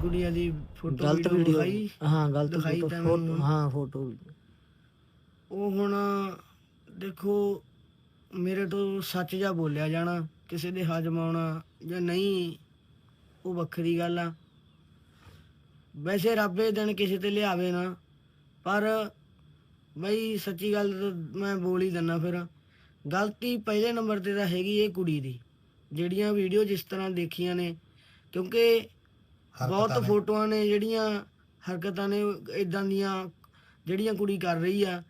ਗੁੜੀਆ ਦੀ photo ਗਲਤ video ਦਿਖਾਈ। ਹਾਂ ਗਲਤ ਦਿਖਾਈ ਫੋਟੋ ਤਾਂ ਫੋਟੋ ਮੈਨੂੰ। ਹਾਂ ਫੋਟੋ। ਉਹ ਹੁਣ ਦੇਖੋ ਮੇਰੇ ਤੋਂ ਸੱਚ ਜਾ ਬੋਲਿਆ ਜਾਣਾ ਕਿਸੇ ਦੇ ਹਜਮ ਆਉਣਾ ਜਾਂ ਨਹੀਂ ਉਹ ਵੱਖਰੀ ਗੱਲ ਆ। ਵੈਸੇ ਰੱਬ ਇਹ ਦਿਨ ਕਿਸੇ ਤੇ ਲਿਆਵੇ ਨਾ ਪਰ ਬਈ ਸੱਚੀ ਗੱਲ ਤਾਂ ਮੈਂ ਬੋਲ ਹੀ ਦਿੰਨਾ ਫਿਰ। ਗਲਤੀ ਪਹਿਲੇ ਨੰਬਰ ਤੇ ਤਾਂ ਹੈਗੀ ਇਹ ਕੁੜੀ ਦੀ ਜਿਹੜੀਆਂ ਵੀਡੀਓ ਜਿਸ ਤਰ੍ਹਾਂ ਦੇਖੀਆਂ ਨੇ ਕਿਉਂਕਿ ਬਹੁਤ ਫੋਟੋਆਂ ਨੇ ਜਿਹੜੀਆਂ ਹਰਕਤਾਂ ਨੇ ਇਦਾਂ ਦੀਆਂ ਜਿਹੜੀਆਂ ਕੁੜੀ ਕਰ ਰਹੀ ਆ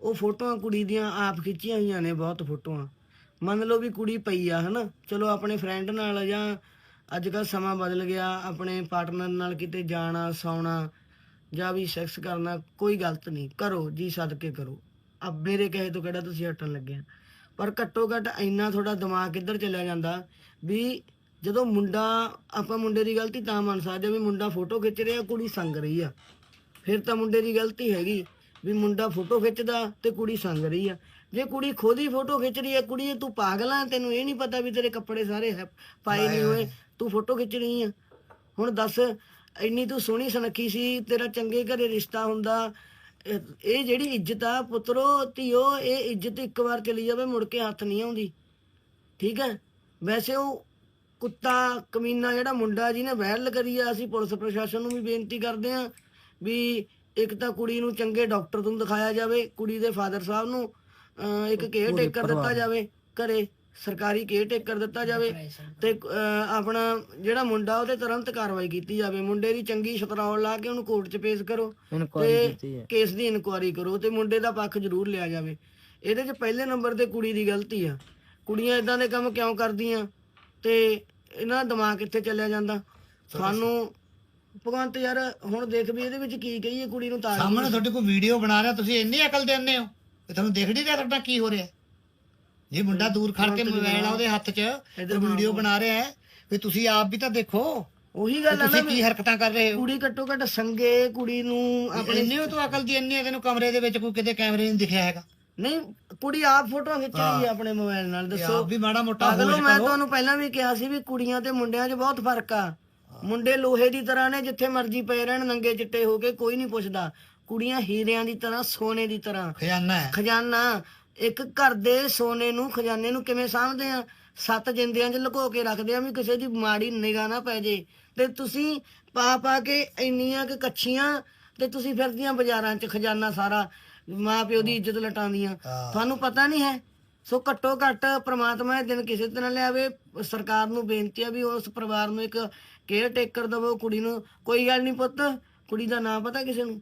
ਉਹ ਫੋਟੋਆਂ ਕੁੜੀ ਦੀਆਂ ਆਪ ਖਿੱਚੀਆਂ ਹੋਈਆਂ ਨੇ ਬਹੁਤ ਫੋਟੋਆਂ। ਮੰਨ ਲਓ ਵੀ ਕੁੜੀ ਪਈ ਆ ਹਨਾ? ਚਲੋ ਆਪਣੇ ਫਰੈਂਡ ਨਾਲ ਜਾਂ ਅੱਜ ਕੱਲ ਸਮਾਂ ਬਦਲ ਗਿਆ ਆਪਣੇ ਪਾਰਟਨਰ ਨਾਲ ਕਿਤੇ ਜਾਣਾ ਸੌਣਾ ਜਾਂ ਵੀ ਸੈਕਸ ਕਰਨਾ ਕੋਈ ਗਲਤ ਨਹੀਂ। ਕਰੋ ਜੀ ਸਦਕੇ ਕਰੋ। ਅਬ ਮੇਰੇ ਕਹੇ ਤੋਂ ਕਿਹੜਾ ਤੁਸੀਂ ਹਟਣ ਲੱਗੇ ਆ? ਪਰ ਘੱਟੋ ਘੱਟ ਇੰਨਾ ਤੁਹਾਡਾ ਦਿਮਾਗ ਕਿੱਧਰ ਚਲਿਆ ਜਾਂਦਾ ਵੀ ਜਦੋਂ ਮੁੰਡਾ ਆਪਾਂ ਮੁੰਡੇ ਦੀ ਗਲਤੀ ਤਾਂ ਮੰਨ ਸਕਦੇ ਹਾਂ ਵੀ ਮੁੰਡਾ ਫੋਟੋ ਖਿੱਚ ਰਿਹਾ ਕੁੜੀ ਸੰਗ ਰਹੀ ਆ। ਫਿਰ ਤਾਂ ਮੁੰਡੇ ਦੀ ਗਲਤੀ ਹੈਗੀ ਵੀ ਮੁੰਡਾ ਫੋਟੋ ਖਿੱਚਦਾ ਤੇ ਕੁੜੀ ਸੰਗ ਰਹੀ ਆ। ਜੇ ਕੁੜੀ ਖੁਦ ਹੀ ਫੋਟੋ ਖਿੱਚ ਰਹੀ ਹੈ ਕੁੜੀ ਤੂੰ ਪਾਗਲ ਆ ਤੈਨੂੰ ਇਹ ਨਹੀਂ ਪਤਾ ਵੀ ਤੇਰੇ ਕੱਪੜੇ ਸਾਰੇ ਪਾਏ ਨਹੀਂ ਹੋਏ ਤੂੰ ਫੋਟੋ ਖਿੱਚ ਰਹੀ ਆ। ਹੁਣ ਦੱਸ ਇੰਨੀ ਤੂੰ ਸੋਹਣੀ ਸੁਨੱਖੀ ਸੀ ਤੇਰਾ ਚੰਗੇ ਘਰੇ ਰਿਸ਼ਤਾ ਹੁੰਦਾ ਇਹ ਜਿਹੜੀ ਇੱਜ਼ਤ ਆ ਪੁੱਤਰੋ ਧੀਓ ਇਹ ਇੱਜ਼ਤ ਇੱਕ ਵਾਰ ਚਲੀ ਜਾਵੇ ਮੁੜ ਕੇ ਹੱਥ ਨਹੀਂ ਆਉਂਦੀ। ਠੀਕ ਹੈ? ਵੈਸੇ ਉਹ ਕੁੱਤਾ ਕਮੀਨਾ ਜਿਹੜਾ ਮੁੰਡਾ ਜਿਹਨੇ ਵਾਇਰਲ ਕਰੀ ਆ ਅਸੀਂ ਪੁਲਿਸ ਪ੍ਰਸ਼ਾਸਨ ਨੂੰ ਵੀ ਬੇਨਤੀ ਕਰਦੇ ਆ ਵੀ ਇੱਕ ਤਾਂ ਕੁੜੀ ਨੂੰ ਚੰਗੇ ਡਾਕਟਰ ਤੋਂ ਦਿਖਾਇਆ ਜਾਵੇ ਕੁੜੀ ਦੇ ਫਾਦਰ ਸਾਹਿਬ ਨੂੰ ਅਹ, ਇੱਕ ਕੇਅਰ ਟੇਕਰ ਦਿੱਤਾ ਜਾਵੇ ਘਰੇ ਸਰਕਾਰੀ ਕੇਅਰ ਟੇਕਰ ਦਿੱਤਾ ਜਾਵੇ ਤੇ ਅਹ, ਆਪਣਾ ਜਿਹੜਾ ਮੁੰਡਾ ਉਹਦੇ ਤੁਰੰਤ ਕਾਰਵਾਈ ਕੀਤੀ ਜਾਵੇ ਮੁੰਡੇ ਦੀ ਚੰਗੀ ਸ਼ਤਰੌਲ ਲਾ ਕੇ ਉਹਨੂੰ ਕੋਰਟ 'ਚ ਪੇਸ਼ ਕਰੋ ਇਨਕੁਆਇਰੀ ਤੇ ਹੈ। ਕੇਸ ਦੀ ਇਨਕੁਆਇਰੀ ਕਰੋ ਤੇ ਮੁੰਡੇ ਦਾ ਪੱਖ ਜ਼ਰੂਰ ਲਿਆ ਜਾਵੇ। ਇਹਦੇ 'ਚ ਪਹਿਲੇ ਨੰਬਰ ਤੇ ਕੁੜੀ ਦੀ ਗਲਤੀ ਆ। ਕੁੜੀਆਂ ਇਦਾਂ ਦੇ ਕੰਮ ਕਿਉਂ ਕਰਦੀਆਂ? ਤੇ ਇਹਨਾਂ ਦਾ ਦਿਮਾਗ ਕਿੱਥੇ ਚੱਲਿਆ ਜਾਂਦਾ? ਸਾਨੂੰ ਭਗਵੰਤ ਯਾਰ ਹੁਣ ਦੇਖ ਵੀ ਇਹਦੇ ਵਿੱਚ ਕੀ ਕਹੀਏ ਕੁੜੀ ਨੂੰ ਤਾਰ ਸਾਹਮਣੇ ਤੁਹਾਡੇ ਕੋਲ ਵੀਡੀਓ ਬਣਾ ਰਿਹਾ ਤੁਸੀਂ ਇੰਨੀ ਅਕਲ ਦਿੰਦੇ ਹੋ ਤੇ ਤੁਹਾਨੂੰ ਦਿਖ ਨਹੀਂ ਰਿਹਾ ਤੁਹਾਡਾ ਕੀ ਹੋ ਰਿਹਾ। ਜੇ ਮੁੰਡਾ ਦੂਰ ਖੜ ਕੇ ਮੋਬਾਈਲ ਆ ਉਹਦੇ ਹੱਥ 'ਚ ਤੇ ਵੀਡੀਓ ਬਣਾ ਰਿਹਾ ਹੈ ਵੀ ਤੁਸੀਂ ਆਪ ਵੀ ਤਾਂ ਦੇਖੋ ਉਹੀ ਗੱਲ ਆ ਨਾ ਤੁਸੀਂ ਕੀ ਹਰਕਤਾਂ ਕਰ ਰਹੇ ਹੋ। ਕੁੜੀ ਘੱਟੋ ਘੱਟ ਸੰਗੇ ਕੁੜੀ ਨੂੰ ਆਪਣੇ ਇੰਨੀ ਤੋਂ ਅਕਲ ਦੀ ਇੰਨੀ ਹੈ ਤੈਨੂੰ ਕਮਰੇ ਦੇ ਵਿੱਚ ਕੋਈ ਕਿਤੇ ਕੈਮਰੇ ਨਹੀਂ ਦਿਖਿਆ ਹੈਗਾ। ਨਹੀਂ ਕੁੜੀ ਆਪ ਫੋਟੋ ਖਿੱਚ ਰਹੀ ਹੈ ਆਪਣੇ ਮੋਬਾਈਲ ਨਾਲ ਦੱਸੋ। ਵੀ ਮਾੜਾ ਮੋਟਾ ਪਾਗਲੋ ਹੋਸ਼ ਮੈਂ ਤੁਹਾਨੂੰ ਪਹਿਲਾਂ ਵੀ ਕਿਹਾ ਸੀ ਵੀ ਕੁੜੀਆਂ ਤੇ ਮੁੰਡਿਆਂ 'ਚ ਬਹੁਤ ਫ਼ਰਕ ਆ। ਮੁੰਡੇ ਲੋਹੇ ਦੀ ਤਰ੍ਹਾਂ ਨੇ ਜਿੱਥੇ ਮਰਜ਼ੀ ਪਏ ਰਹਿਣ ਨੰਗੇ ਚਿੱਟੇ ਹੋ ਕੇ ਕੋਈ ਨਹੀਂ ਪੁੱਛਦਾ। ਕੁੜੀਆਂ ਹੀਰਿਆਂ ਦੀ ਤਰ੍ਹਾਂ ਸੋਨੇ ਦੀ ਤਰ੍ਹਾਂ। ਖਜ਼ਾਨਾ ਹੈ। ਖਜ਼ਾਨਾ। ਇੱਕ ਘਰ ਦੇ ਸੋਨੇ ਨੂੰ ਖਜ਼ਾਨੇ ਨੂੰ ਕਿਵੇਂ ਸਾਂਭਦੇ ਆ? ਸੱਤ ਜਿੰਦਿਆਂ 'ਚ ਲੁਕੋ ਕੇ ਰੱਖਦੇ ਆ ਵੀ ਕਿਸੇ ਦੀ ਮਾੜੀ ਨਿਗਾਹ ਨਾ ਪੈ ਜੇ। ਤੇ ਤੁਸੀਂ ਪਾ ਪਾ ਕੇ ਇੰਨੀਆਂ ਕਿ ਕੱਚੀਆਂ ਤੇ ਤੁਸੀਂ ਫਿਰਦੀਆਂ ਬਾਜ਼ਾਰਾਂ 'ਚ ਖਜ਼ਾਨਾ ਸਾਰਾ। ਮਾਂ ਪਿਓ ਦੀ ਇੱਜ਼ਤ ਲਟਾਉਂਦੀਆਂ। ਹਾਂ। ਤੁਹਾਨੂੰ ਪਤਾ ਨਹੀਂ ਹੈ? ਸੋ ਘੱਟੋ ਘੱਟ ਪ੍ਰਮਾਤਮਾ ਇਹ ਦਿਨ ਕਿਸੇ ਤਰ੍ਹਾਂ ਲਿਆਵੇ। ਸਰਕਾਰ ਨੂੰ ਬੇਨਤੀ ਆ ਵੀ ਉਸ ਪਰਿਵਾਰ ਨੂੰ ਇੱਕ ਕੇਅਰ ਟੇਕਰ ਦਵੋ ਕੁੜੀ ਨੂੰ। ਕੋਈ ਗੱਲ ਨਹੀਂ ਪੁੱਤ ਕੁੜੀ ਦਾ ਨਾਂ ਪਤਾ ਕਿਸੇ ਨੂੰ?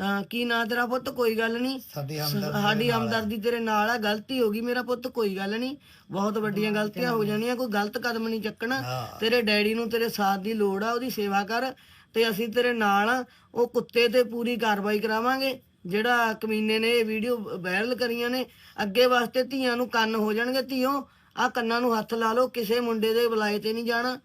ਹਾਂ ਕੀ ਨਾਂ ਤੇਰਾ ਪੁੱਤ? ਕੋਈ ਗੱਲ ਨਹੀਂ। ਸਾਡੀ ਸਾਡੀ ਹਮਦਰਦੀ ਤੇਰੇ ਨਾਲ ਆ। ਗਲਤੀ ਹੋ ਗਈ ਮੇਰਾ ਪੁੱਤ ਕੋਈ ਗੱਲ ਨਹੀਂ। ਬਹੁਤ ਵੱਡੀਆਂ ਗਲਤੀਆਂ ਹੋ ਜਾਣੀਆਂ ਕੋਈ ਗਲਤ ਕਦਮ ਨਹੀਂ ਚੱਕਣਾ। ਹਾਂ। ਤੇਰੇ ਡੈਡੀ ਨੂੰ ਤੇਰੇ ਸਾਥ ਦੀ ਲੋੜ ਆ ਉਹਦੀ ਸੇਵਾ ਕਰ ਤੇ ਅਸੀਂ ਤੇਰੇ ਨਾਲ ਆ। ਉਹ ਕੁੱਤੇ ਤੇ ਪੂਰੀ ਕਾਰਵਾਈ ਕਰਾਵਾਂਗੇ। ਜਿਹੜਾ ਕਮੀਨੇ ਨੇ ਇਹ ਵੀਡੀਓ ਵਾਇਰਲ ਕਰੀਆਂ ਨੇ, ਅੱਗੇ ਵਾਸਤੇ ਧੀਆਂ ਨੂੰ ਕੰਨ ਹੋ ਜਾਣਗੇ ਧੀਓ ਆ ਕੰਨਾਂ ਨੂੰ ਹੱਥ ਲਾ ਲਓ, ਕਿਸੇ ਮੁੰਡੇ ਦੇ ਬੁਲਾਏ ਤੇ ਨਹੀਂ ਜਾਣਾ।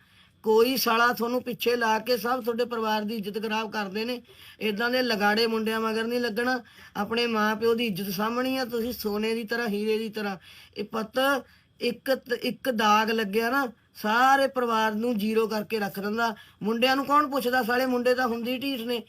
ਕੋਈ ਸਾਲਾ ਤੁਹਾਨੂੰ ਪਿੱਛੇ ਲਾ ਕੇ ਸਭ ਤੁਹਾਡੇ ਪਰਿਵਾਰ ਦੀ ਇੱਜ਼ਤ ਖਰਾਬ ਕਰਦੇ ਨੇ। ਇਦਾਂ ਦੇ ਲਗਾੜੇ ਮੁੰਡਿਆਂ ਮਗਰ ਨਹੀਂ ਲੱਗਣਾ। ਆਪਣੇ ਮਾਪਿਓ ਦੀ ਇੱਜ਼ਤ ਸਾਂਭਣੀ ਆ, ਤੁਸੀਂ ਸੋਨੇ ਦੀ ਤਰ੍ਹਾਂ, ਹੀਰੇ ਦੀ ਤਰ੍ਹਾਂ। ਇਹ ਪੁੱਤ, ਇੱਕ ਇੱਕ ਦਾਗ ਲੱਗਿਆ ਨਾ, ਸਾਰੇ ਪਰਿਵਾਰ ਨੂੰ ਜ਼ੀਰੋ ਕਰਕੇ ਰੱਖ ਦਿੰਦਾ। ਮੁੰਡਿਆਂ ਨੂੰ ਕੌਣ ਪੁੱਛਦਾ? ਸਾਲੇ ਮੁੰਡੇ ਤਾਂ ਹੁੰਦੀ ਢੀਠ ਨੇ।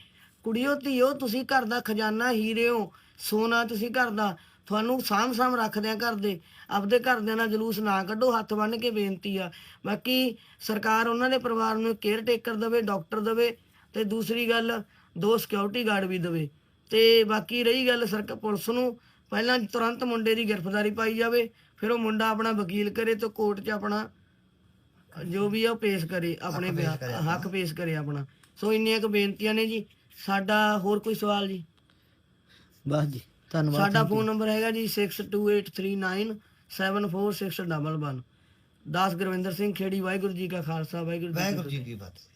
ਕੁੜੀਓ ਧੀਓ ਤੁਸੀਂ ਘਰ ਦਾ ਖਜ਼ਾਨਾ ਹੀਰੇ ਹੋ ਸੋਨਾ ਤੁਸੀਂ ਘਰ ਦਾ। ਤੁਹਾਨੂੰ ਸਾਂਭ ਸਾਂਭ ਰੱਖਦੇ ਆ ਘਰ ਦੇ ਆਪਦੇ ਘਰਦਿਆਂ ਨਾਲ ਜਲੂਸ ਨਾ ਕੱਢੋ ਹੱਥ ਬੰਨ੍ਹ ਕੇ ਬੇਨਤੀ ਆ। ਬਾਕੀ ਸਰਕਾਰ ਉਹਨਾਂ ਦੇ ਪਰਿਵਾਰ ਨੂੰ ਕੇਅਰ ਟੇਕਰ ਦੇਵੇ ਡਾਕਟਰ ਦੇਵੇ ਤੇ ਦੂਸਰੀ ਗੱਲ ਦੋ ਸਿਕਿਉਰਿਟੀ ਗਾਰਡ ਵੀ ਦੇਵੇ। ਤੇ ਬਾਕੀ ਰਹੀ ਗੱਲ ਸਰਕਾਰ ਪੁਲਿਸ ਨੂੰ ਪਹਿਲਾਂ ਤੁਰੰਤ ਮੁੰਡੇ ਦੀ ਗ੍ਰਿਫਤਾਰੀ ਪਾਈ ਜਾਵੇ ਫਿਰ ਉਹ ਮੁੰਡਾ ਆਪਣਾ ਵਕੀਲ ਕਰੇ ਤੇ ਕੋਰਟ 'ਚ ਆਪਣਾ ਜੋ ਵੀ ਆ ਉਹ ਪੇਸ਼ ਕਰੇ ਆਪਣੇ ਹੱਕ ਪੇਸ਼ ਕਰੇ ਆਪਣਾ। ਸੋ ਇੰਨੀਆਂ ਕੁ ਬੇਨਤੀਆਂ ਨੇ ਜੀ। ਸਾਡਾ ਹੋਰ ਕੋਈ ਸਵਾਲ ਜੀ? ਬਸ ਜੀ ਧੰਨਵਾਦ ਸਾਡਾ ਫੋਨ ਨੰਬਰ ਹੈਗਾ ਜੀ 6283974611 ਦਾਸ ਗੁਰਵਿੰਦਰ ਸਿੰਘ ਖੇੜੀ ਵਾਹਿਗੁਰੂ ਜੀ ਕਾ ਖਾਲਸਾ ਵਾਹਿਗੁਰੂ ਜੀ ਕੀ ਵਾਹਿਗੁਰੂ ਜੀ ਕੀ ਫਤਿਹ।